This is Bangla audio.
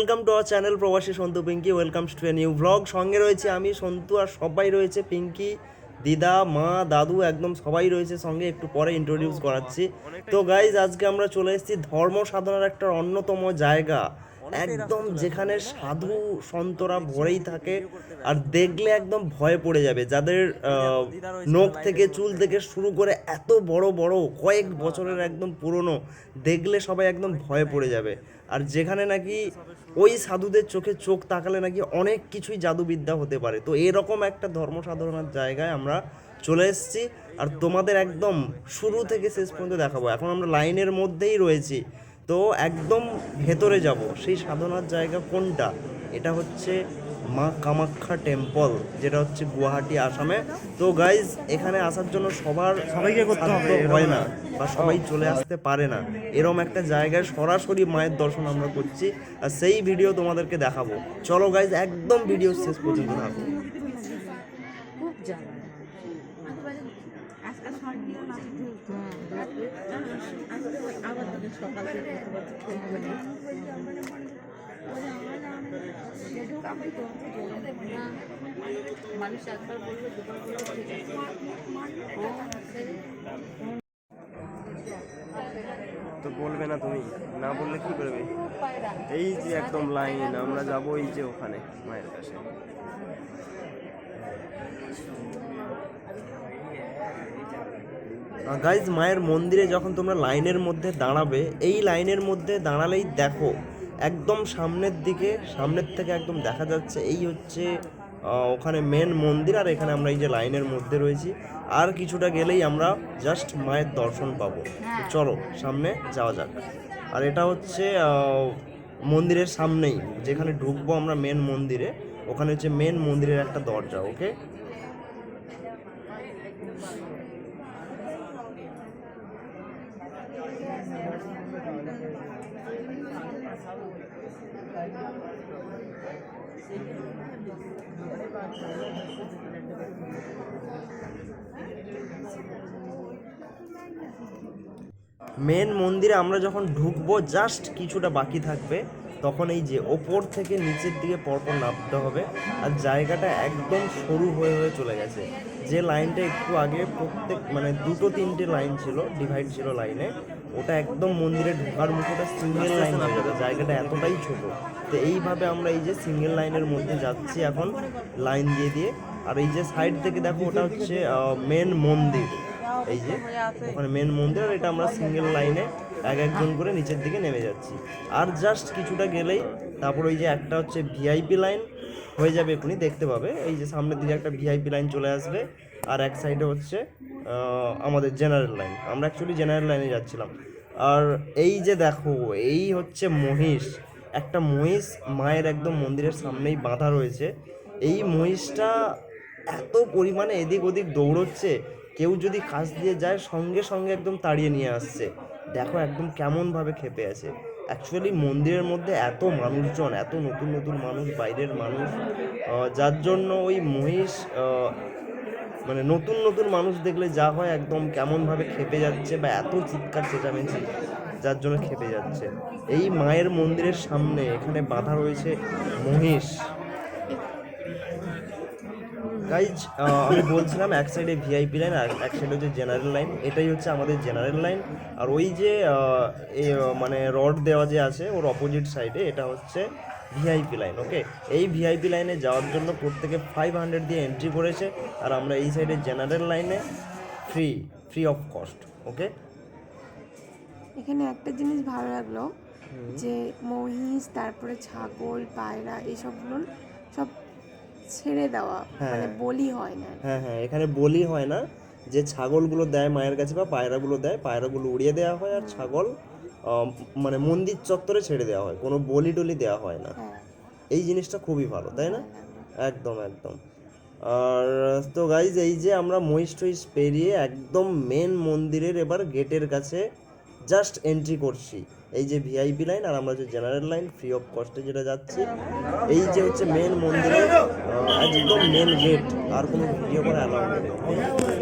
Welcome to our channel Probashi Santu Pinki welcome to a new blog সঙ্গে রয়েছে আমি, সন্তু, আর সবাই রয়েছে পিঙ্কি দিদা, মা, দাদু, একদম সবাই রয়েছে সঙ্গে। একটু পরে ইন্ট্রোডিউস করাচ্ছি। তো গাইজ আজকে আমরা চলে এসেছি ধর্ম সাধনার একটা অন্যতম জায়গা। একদম যেখানে সাধু সন্তরা ভরেই থাকে আর দেখলে একদম ভয় পড়ে যাবে। যাদের নখ থেকে চুল থেকে শুরু করে এত বড় বড় কয়েক বছরের একদম পুরনো দেখলে সবাই একদম ভয় পড়ে যাবে। আর যেখানে নাকি ওই সাধুদের চোখে চোখ তাকালে নাকি অনেক কিছুই জাদুবিদ্যা হতে পারে। তো এরকম একটা ধর্ম সাধনার জায়গায় আমরা চলে এসেছি। আর তোমাদের একদম শুরু থেকে শেষ পর্যন্ত দেখাবো। এখন আমরা লাইনের মধ্যেই রয়েছি। তো একদম ভেতরে যাব সেই সাধনার জায়গা কোনটা? এটা হচ্ছে মা কামাখ্যা টেম্পল যেটা হচ্ছে গুয়াহাটি আসামে। তো গাইজ এখানে আসার জন্য সবার সবাইকে করতে হবে, হয় না বা সবাই চলে আসতে পারে না। এরম একটা জায়গায় সরাসরি মায়ের দর্শন আমরা করছি আর সেই ভিডিও তোমাদেরকে দেখাবো। চলো গাইজ একদম ভিডিও শেষ পর্যন্ত থাকো। তো বলবে না তুমি, না বললে কি করবে? এই যে একদম লাইন, আমরা যাব এই যে ওখানে, মায়ের কাছে। গাইজ মায়ের মন্দিরে যখন তোমরা লাইনের মধ্যে দাঁড়াবে এই লাইনের মধ্যে দাঁড়ালেই দেখো একদম সামনের দিকে সামনের থেকে একদম দেখা যাচ্ছে এই হচ্ছে ওখানে মেন মন্দির আর এখানে আমরা এই যে লাইনের মধ্যে রয়েছি। আর কিছুটা গেলেই আমরা জাস্ট মায়ের দর্শন পাবো। চলো সামনে যাওয়া যাক। আর এটা হচ্ছে মন্দিরের সামনেই যেখানে ঢুকবো আমরা মেন মন্দিরে ওখানে হচ্ছে মেন মন্দিরের একটা দরজা ওকে মেন মন্দিরে আমরা যখন ঢুকবো জাস্ট কিছুটা বাকি থাকবে, তখন এই যে ওপর থেকে নিচের দিকে পরপর নামতে হবে, আর জায়গাটা একদম সরু হয়ে হয়ে চলে গেছে। যে লাইনটা একটু আগে প্রত্যেক মানে দুটো তিনটে লাইন ছিল ডিভাইড ছিল লাইনে ওটা একদম মন্দিরে ঢোকার মুখোটা সিঙ্গেল লাইন যাবে জায়গাটা এতটাই ছোট তো এইভাবে আমরা এই যে সিঙ্গেল লাইনের মধ্যে যাচ্ছি এখন লাইন দিয়ে দিয়ে। আর এই যে সাইড থেকে দেখো, ওটা হচ্ছে মেন মন্দির। এই যে, ওখানে মেন মন্দির, আর এটা আমরা সিঙ্গেল লাইনে এক একজন করে নিচের দিকে নেমে যাচ্ছি। আর জাস্ট কিছুটা গেলেই তারপর ওই যে একটা হচ্ছে ভিআইপি লাইন হয়ে যাবে এখনই, দেখতে পাবে। এই যে সামনের দিকে একটা ভিআইপি লাইন চলে আসবে, আর এক সাইডে হচ্ছে আমাদের জেনারেল লাইন আমরা অ্যাকচুয়ালি জেনারেল লাইনে যাচ্ছিলাম। আর এই যে দেখো, এই হচ্ছে মহিষ। একটা মহিষ মায়ের একদম মন্দিরের সামনেই বাঁধা রয়েছে। এই মহিষটা এত পরিমাণে এদিক ওদিক দৌড়চ্ছে, কেউ যদি কাজ দিয়ে যায়, সঙ্গে সঙ্গে একদম তাড়িয়ে নিয়ে আসছে। দেখো একদম কেমনভাবে খেপে আছে। অ্যাকচুয়ালি মন্দিরের মধ্যে এত মানুষজন, এত নতুন নতুন মানুষ, বাইরের মানুষ যার জন্য ওই মহিষ মানে নতুন নতুন মানুষ দেখলে যা হয় একদম কেমনভাবে খেপে যাচ্ছে বা এত চিৎকার চেঁচামেচি যার জন্য খেপে যাচ্ছে। এই মায়ের মন্দিরের সামনে এখানে বাধা রয়েছে মহিষ। গাইজ আমি বলছিলাম এক সাইডে ভিআইপি লাইন আর এক সাইডে হচ্ছে জেনারেল লাইন এটাই হচ্ছে আমাদের জেনারেল লাইন আর ওই যে এ, মানে রড দেওয়া যে আছে ওর অপোজিট সাইডে এটা হচ্ছে ভিআইপি লাইন ওকে এই ভিআইপি লাইনে যাওয়ার জন্য প্রত্যেকে ফাইভ হান্ড্রেড দিয়ে এন্ট্রি করেছে। আর আমরা এই সাইডে জেনারেল লাইনে free free of cost okay এখানে একটা জিনিস ভালো লাগল যে মহিষ তারপরে ছাগল পায়রা এইসবগুলো সব ছেড়ে দেওয়া হ্যাঁ। মানে বলি হয় না। হ্যাঁ হ্যাঁ এখানে বলি হয় না যে ছাগলগুলো দেয় মায়ের কাছে বা পায়রাগুলো দেয় পায়রাগুলো উড়িয়ে দেওয়া হয় আর ছাগল মানে মন্দির চত্বরে ছেড়ে দেওয়া হয় কোনো বলি টলি দেওয়া হয় না। হ্যাঁ। এই জিনিসটা খুবই ভালো তাই না? একদম একদম। আর তো গাইজ এই যে আমরা মহিষ টহিষ পেরিয়ে একদম মেন মন্দিরের এবার গেটের কাছে জাস্ট এন্ট্রি করছি। এই যে ভিআইপি লাইন আর আমরা যে জেনারেল লাইন ফ্রি অফ কস্টে যেটা যাচ্ছি, এই যে হচ্ছে মেন মন্দিরের একদম মেন গেট আর কোনো ভিডিও করা অ্যালাউ নেই।